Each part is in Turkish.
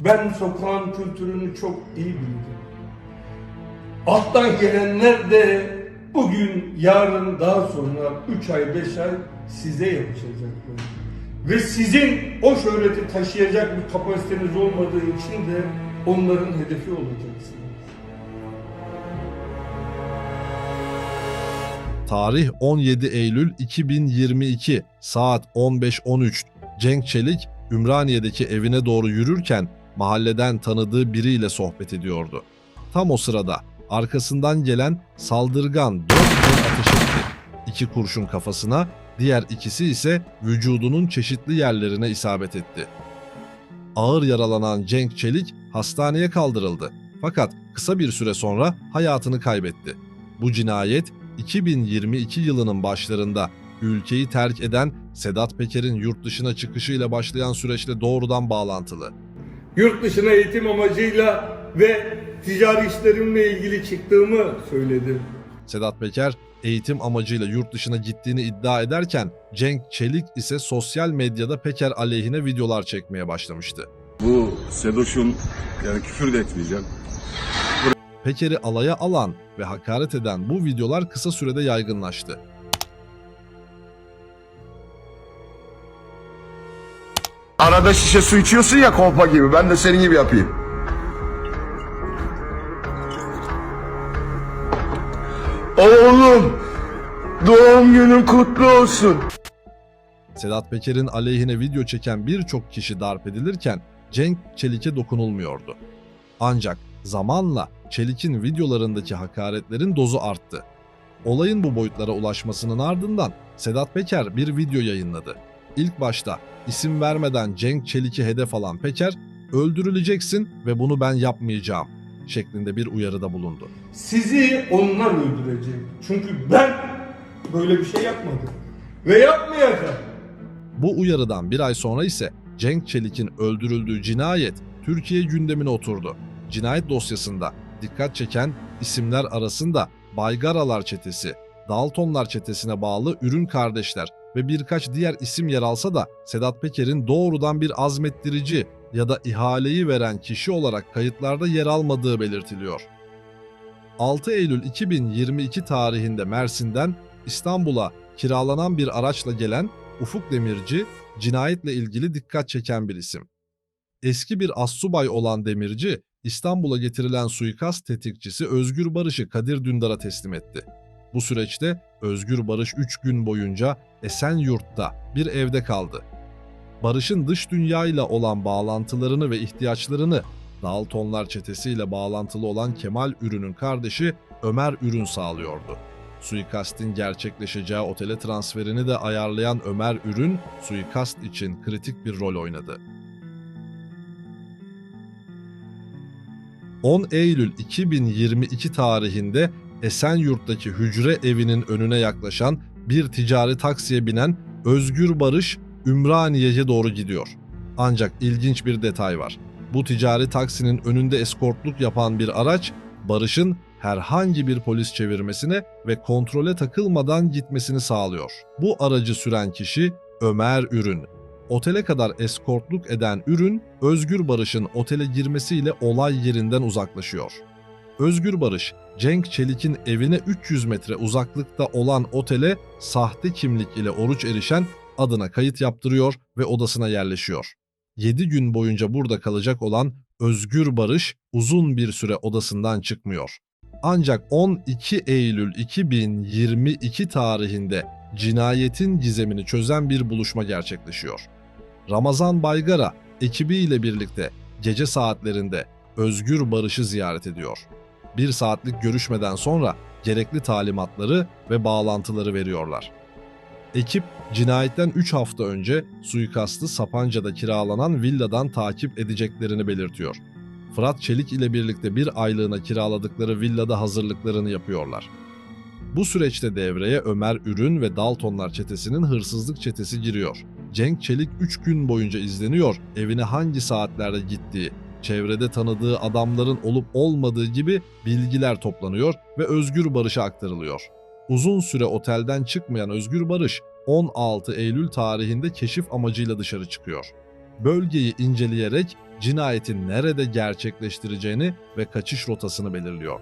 Ben sokağın kültürünü çok iyi bildim. Alttan gelenler de bugün, yarın, daha sonra 3 ay, 5 ay size yapışacaklar. Ve sizin o şöhreti taşıyacak bir kapasiteniz olmadığı için de onların hedefi olacaksınız. Tarih 17 Eylül 2022 saat 15.13 Cenk Çelik Ümraniye'deki evine doğru yürürken mahalleden tanıdığı biriyle sohbet ediyordu. Tam o sırada arkasından gelen saldırgan dört el ateş etti. İki kurşun kafasına, diğer ikisi ise vücudunun çeşitli yerlerine isabet etti. Ağır yaralanan Cenk Çelik hastaneye kaldırıldı. Fakat kısa bir süre sonra hayatını kaybetti. Bu cinayet 2022 yılının başlarında ülkeyi terk eden Sedat Peker'in yurt dışına çıkışıyla başlayan süreçle doğrudan bağlantılı. Yurt dışına eğitim amacıyla ve ticari işlerimle ilgili çıktığımı söyledim. Sedat Peker eğitim amacıyla yurt dışına gittiğini iddia ederken Cenk Çelik ise sosyal medyada Peker aleyhine videolar çekmeye başlamıştı. Bu Sedoş'un yani küfür de etmeyeceğim. Peker'i alaya alan ve hakaret eden bu videolar kısa sürede yaygınlaştı. Arada şişe su içiyorsun ya kolpa gibi. Ben de senin gibi yapayım. Oğlum, doğum günün kutlu olsun. Sedat Peker'in aleyhine video çeken birçok kişi darp edilirken Cenk Çelik'e dokunulmuyordu. Ancak zamanla Çelik'in videolarındaki hakaretlerin dozu arttı. Olayın bu boyutlara ulaşmasının ardından Sedat Peker bir video yayınladı. İlk başta isim vermeden Cenk Çelik'i hedef alan Peker, öldürüleceksin ve bunu ben yapmayacağım şeklinde bir uyarıda bulundu. Sizi onlar öldürecek. Çünkü ben böyle bir şey yapmadım. Ve yapmayacağım. Bu uyarıdan bir ay sonra ise Cenk Çelik'in öldürüldüğü cinayet Türkiye gündemine oturdu. Cinayet dosyasında dikkat çeken isimler arasında Baygaralar çetesi, Daltonlar çetesine bağlı ürün kardeşler ve birkaç diğer isim yer alsa da Sedat Peker'in doğrudan bir azmettirici ya da ihaleyi veren kişi olarak kayıtlarda yer almadığı belirtiliyor. 6 Eylül 2022 tarihinde Mersin'den İstanbul'a kiralanan bir araçla gelen Ufuk Demirci, cinayetle ilgili dikkat çeken bir isim. Eski bir assubay olan Demirci, İstanbul'a getirilen suikast tetikçisi Özgür Barış'ı Kadir Dündar'a teslim etti. Bu süreçte Özgür Barış 3 gün boyunca Esenyurt'ta bir evde kaldı. Barış'ın dış dünyayla olan bağlantılarını ve ihtiyaçlarını Daltonlar çetesiyle bağlantılı olan Kemal Ürün'ün kardeşi Ömer Ürün sağlıyordu. Suikastin gerçekleşeceği otele transferini de ayarlayan Ömer Ürün, suikast için kritik bir rol oynadı. 10 Eylül 2022 tarihinde Esenyurt'taki hücre evinin önüne yaklaşan bir ticari taksiye binen Özgür Barış Ümraniye'ye doğru gidiyor. Ancak ilginç bir detay var. Bu ticari taksinin önünde eskortluk yapan bir araç Barış'ın herhangi bir polis çevirmesine ve kontrole takılmadan gitmesini sağlıyor. Bu aracı süren kişi Ömer Ürün. Otele kadar eskortluk eden Ürün, Özgür Barış'ın otele girmesiyle olay yerinden uzaklaşıyor. Özgür Barış, Cenk Çelik'in evine 300 metre uzaklıkta olan otele sahte kimlik ile Oruç Erişen adına kayıt yaptırıyor ve odasına yerleşiyor. 7 gün boyunca burada kalacak olan Özgür Barış uzun bir süre odasından çıkmıyor. Ancak 12 Eylül 2022 tarihinde cinayetin gizemini çözen bir buluşma gerçekleşiyor. Ramazan Baygara ekibiyle birlikte gece saatlerinde Özgür Barış'ı ziyaret ediyor. Bir saatlik görüşmeden sonra gerekli talimatları ve bağlantıları veriyorlar. Ekip cinayetten 3 hafta önce suikastı Sapanca'da kiralanan villadan takip edeceklerini belirtiyor. Fırat Çelik ile birlikte bir aylığına kiraladıkları villada hazırlıklarını yapıyorlar. Bu süreçte devreye Ömer Ürün ve Daltonlar çetesinin hırsızlık çetesi giriyor. Cenk Çelik 3 gün boyunca izleniyor, evine hangi saatlerde gittiği, çevrede tanıdığı adamların olup olmadığı gibi bilgiler toplanıyor ve Özgür Barış'a aktarılıyor. Uzun süre otelden çıkmayan Özgür Barış 16 Eylül tarihinde keşif amacıyla dışarı çıkıyor. Bölgeyi inceleyerek cinayetin nerede gerçekleştireceğini ve kaçış rotasını belirliyor.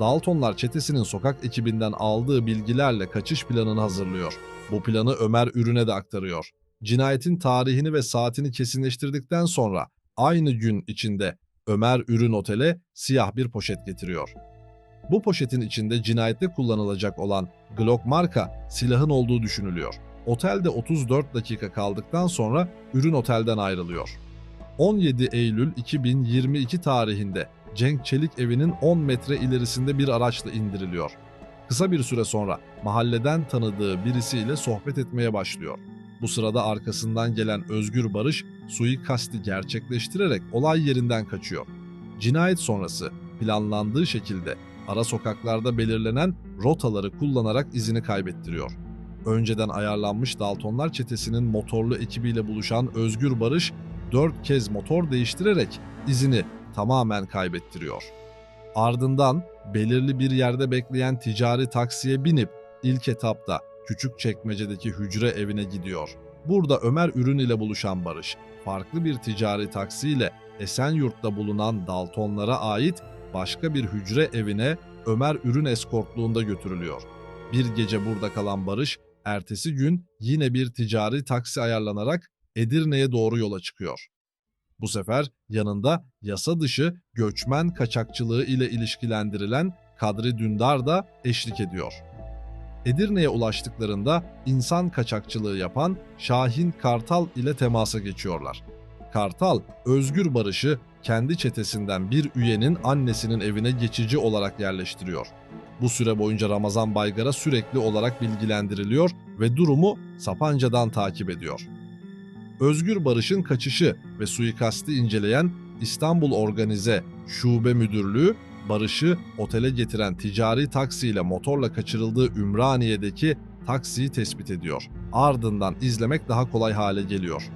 Daltonlar çetesinin sokak ekibinden aldığı bilgilerle kaçış planını hazırlıyor. Bu planı Ömer Ürün'e de aktarıyor. Cinayetin tarihini ve saatini kesinleştirdikten sonra aynı gün içinde Ömer Ürün Otel'e siyah bir poşet getiriyor. Bu poşetin içinde cinayette kullanılacak olan Glock marka silahın olduğu düşünülüyor. Otelde 34 dakika kaldıktan sonra ürün otelden ayrılıyor. 17 Eylül 2022 tarihinde Cenk Çelik evinin 10 metre ilerisinde bir araçla indiriliyor. Kısa bir süre sonra mahalleden tanıdığı birisiyle sohbet etmeye başlıyor. Bu sırada arkasından gelen Özgür Barış suikasti gerçekleştirerek olay yerinden kaçıyor. Cinayet sonrası planlandığı şekilde ara sokaklarda belirlenen rotaları kullanarak izini kaybettiriyor. Önceden ayarlanmış Daltonlar çetesinin motorlu ekibiyle buluşan Özgür Barış dört kez motor değiştirerek izini tamamen kaybettiriyor. Ardından belirli bir yerde bekleyen ticari taksiye binip ilk etapta küçük çekmecedeki hücre evine gidiyor. Burada Ömer Ürün ile buluşan Barış, farklı bir ticari taksiyle Esenyurt'ta bulunan Daltonlara ait başka bir hücre evine Ömer Ürün eskortluğunda götürülüyor. Bir gece burada kalan Barış, ertesi gün yine bir ticari taksi ayarlanarak Edirne'ye doğru yola çıkıyor. Bu sefer yanında yasa dışı göçmen kaçakçılığı ile ilişkilendirilen Kadri Dündar da eşlik ediyor. Edirne'ye ulaştıklarında insan kaçakçılığı yapan Şahin Kartal ile temasa geçiyorlar. Kartal, Özgür Barış'ı kendi çetesinden bir üyenin annesinin evine geçici olarak yerleştiriyor. Bu süre boyunca Ramazan Baygar'a sürekli olarak bilgilendiriliyor ve durumu Sapanca'dan takip ediyor. Özgür Barış'ın kaçışı ve suikasti inceleyen İstanbul Organize Şube Müdürlüğü, Barış'ı otele getiren ticari taksiyle motorla kaçırıldığı Ümraniye'deki taksiyi tespit ediyor. Ardından izlemek daha kolay hale geliyor.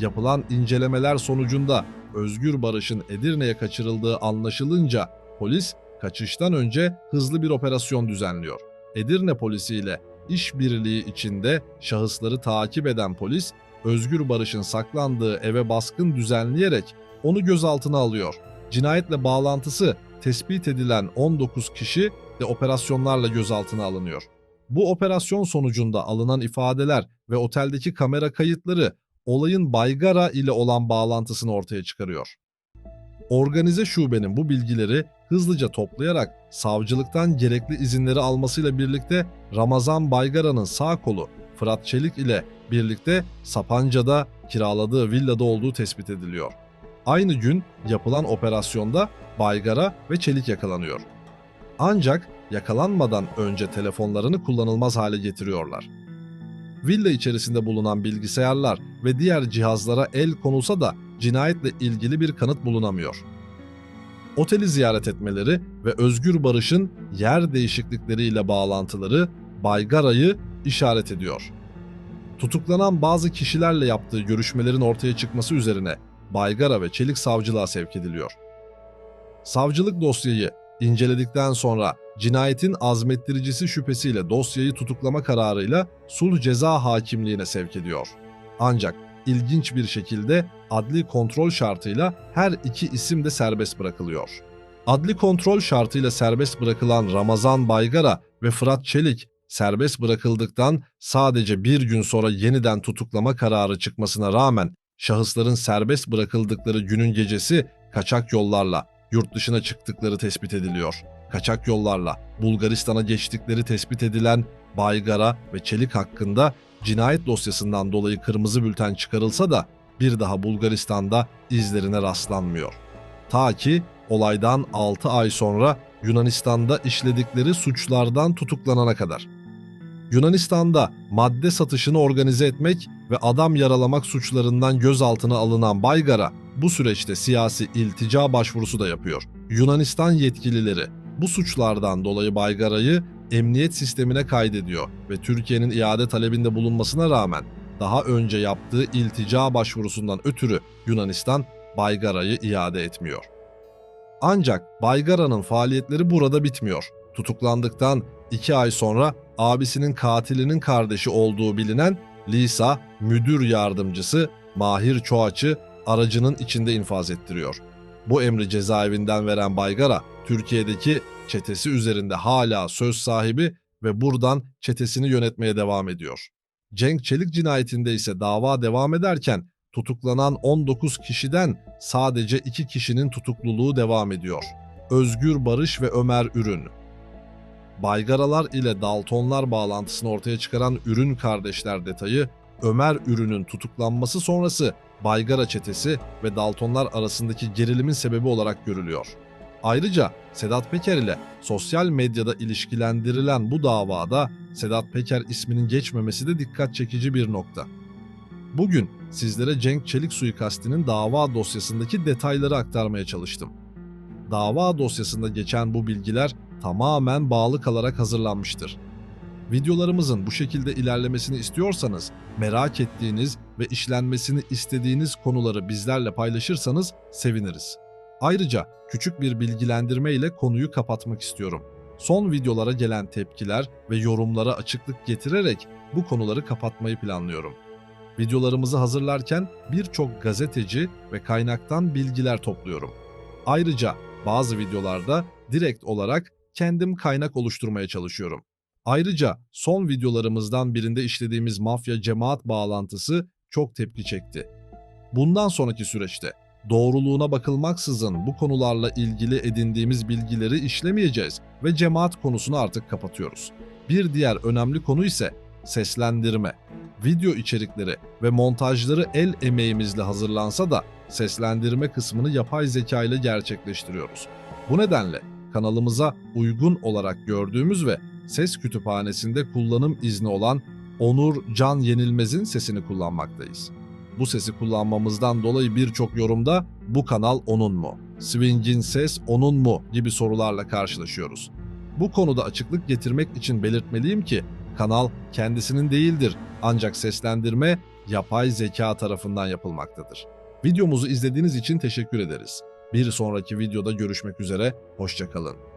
Yapılan incelemeler sonucunda Özgür Barış'ın Edirne'ye kaçırıldığı anlaşılınca polis kaçıştan önce hızlı bir operasyon düzenliyor. Edirne polisiyle işbirliği içinde şahısları takip eden polis Özgür Barış'ın saklandığı eve baskın düzenleyerek onu gözaltına alıyor. Cinayetle bağlantısı tespit edilen 19 kişi de operasyonlarla gözaltına alınıyor. Bu operasyon sonucunda alınan ifadeler ve oteldeki kamera kayıtları olayın Baygara ile olan bağlantısını ortaya çıkarıyor. Organize şubenin bu bilgileri hızlıca toplayarak savcılıktan gerekli izinleri almasıyla birlikte Ramazan Baygara'nın sağ kolu Fırat Çelik ile birlikte Sapanca'da kiraladığı villada olduğu tespit ediliyor. Aynı gün yapılan operasyonda Baygara ve Çelik yakalanıyor. Ancak yakalanmadan önce telefonlarını kullanılmaz hale getiriyorlar. Villa içerisinde bulunan bilgisayarlar ve diğer cihazlara el konulsa da cinayetle ilgili bir kanıt bulunamıyor. Oteli ziyaret etmeleri ve Özgür Barış'ın yer değişiklikleriyle bağlantıları Baygara'yı işaret ediyor. Tutuklanan bazı kişilerle yaptığı görüşmelerin ortaya çıkması üzerine Baygara ve Çelik savcılığa sevk ediliyor. Savcılık dosyayı inceledikten sonra cinayetin azmettiricisi şüphesiyle dosyayı tutuklama kararıyla sulh ceza hakimliğine sevk ediyor. Ancak ilginç bir şekilde adli kontrol şartıyla her iki isim de serbest bırakılıyor. Adli kontrol şartıyla serbest bırakılan Ramazan Baygara ve Fırat Çelik serbest bırakıldıktan sadece bir gün sonra yeniden tutuklama kararı çıkmasına rağmen şahısların serbest bırakıldıkları günün gecesi kaçak yollarla yurt dışına çıktıkları tespit ediliyor. Kaçak yollarla Bulgaristan'a geçtikleri tespit edilen Baygara ve Çelik hakkında cinayet dosyasından dolayı kırmızı bülten çıkarılsa da bir daha Bulgaristan'da izlerine rastlanmıyor. Ta ki olaydan 6 ay sonra Yunanistan'da işledikleri suçlardan tutuklanana kadar. Yunanistan'da madde satışını organize etmek ve adam yaralamak suçlarından gözaltına alınan Baygara bu süreçte siyasi iltica başvurusu da yapıyor. Yunanistan yetkilileri bu suçlardan dolayı Baygara'yı emniyet sistemine kaydediyor ve Türkiye'nin iade talebinde bulunmasına rağmen daha önce yaptığı iltica başvurusundan ötürü Yunanistan Baygara'yı iade etmiyor. Ancak Baygara'nın faaliyetleri burada bitmiyor. Tutuklandıktan iki ay sonra abisinin katilinin kardeşi olduğu bilinen Lisa müdür yardımcısı Mahir Çoğaç'ı aracının içinde infaz ettiriyor. Bu emri cezaevinden veren Baygara, Türkiye'deki çetesi üzerinde hala söz sahibi ve buradan çetesini yönetmeye devam ediyor. Cenk Çelik cinayetinde ise dava devam ederken tutuklanan 19 kişiden sadece 2 kişinin tutukluluğu devam ediyor. Özgür Barış ve Ömer Ürün. Baygaralar ile Daltonlar bağlantısını ortaya çıkaran Ürün kardeşler detayı Ömer Ürün'ün tutuklanması sonrası Baygara çetesi ve Daltonlar arasındaki gerilimin sebebi olarak görülüyor. Ayrıca Sedat Peker ile sosyal medyada ilişkilendirilen bu davada Sedat Peker isminin geçmemesi de dikkat çekici bir nokta. Bugün sizlere Cenk Çelik suikastinin dava dosyasındaki detayları aktarmaya çalıştım. Dava dosyasında geçen bu bilgiler tamamen bağlı kalarak hazırlanmıştır. Videolarımızın bu şekilde ilerlemesini istiyorsanız merak ettiğiniz ve işlenmesini istediğiniz konuları bizlerle paylaşırsanız seviniriz. Ayrıca küçük bir bilgilendirme ile konuyu kapatmak istiyorum. Son videolara gelen tepkiler ve yorumlara açıklık getirerek bu konuları kapatmayı planlıyorum. Videolarımızı hazırlarken birçok gazeteci ve kaynaktan bilgiler topluyorum. Ayrıca bazı videolarda direkt olarak kendim kaynak oluşturmaya çalışıyorum. Ayrıca son videolarımızdan birinde işlediğimiz mafya cemaat bağlantısı çok tepki çekti. Bundan sonraki süreçte doğruluğuna bakılmaksızın bu konularla ilgili edindiğimiz bilgileri işlemeyeceğiz ve cemaat konusunu artık kapatıyoruz. Bir diğer önemli konu ise seslendirme. Video içerikleri ve montajları el emeğimizle hazırlansa da seslendirme kısmını yapay zeka ile gerçekleştiriyoruz. Bu nedenle kanalımıza uygun olarak gördüğümüz ve ses kütüphanesinde kullanım izni olan Onur Can Yenilmez'in sesini kullanmaktayız. Bu sesi kullanmamızdan dolayı birçok yorumda bu kanal onun mu? Swing'in ses onun mu? gibi sorularla karşılaşıyoruz. Bu konuda açıklık getirmek için belirtmeliyim ki kanal kendisinin değildir ancak seslendirme yapay zeka tarafından yapılmaktadır. Videomuzu izlediğiniz için teşekkür ederiz. Bir sonraki videoda görüşmek üzere, hoşçakalın.